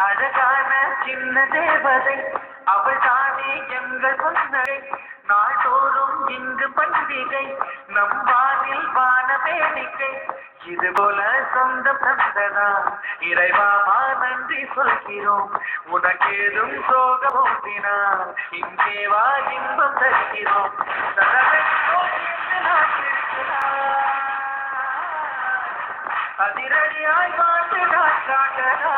அழகான சின்ன தேவதை அவள் தானே எங்கள் சொன்னதை நாள்தோறும் இங்கு பண்டிகை நம்பா வேடிக்கை இது போல சொந்தம் தந்ததா இறைவாமா நன்றி சொல்கிறோம். உனக்கேதும் சோக ஓட்டினார் இங்கே வா இன்பம் தருகிறோம். அதிரடியாய் வாழ்ந்து நான் காட்டலாம்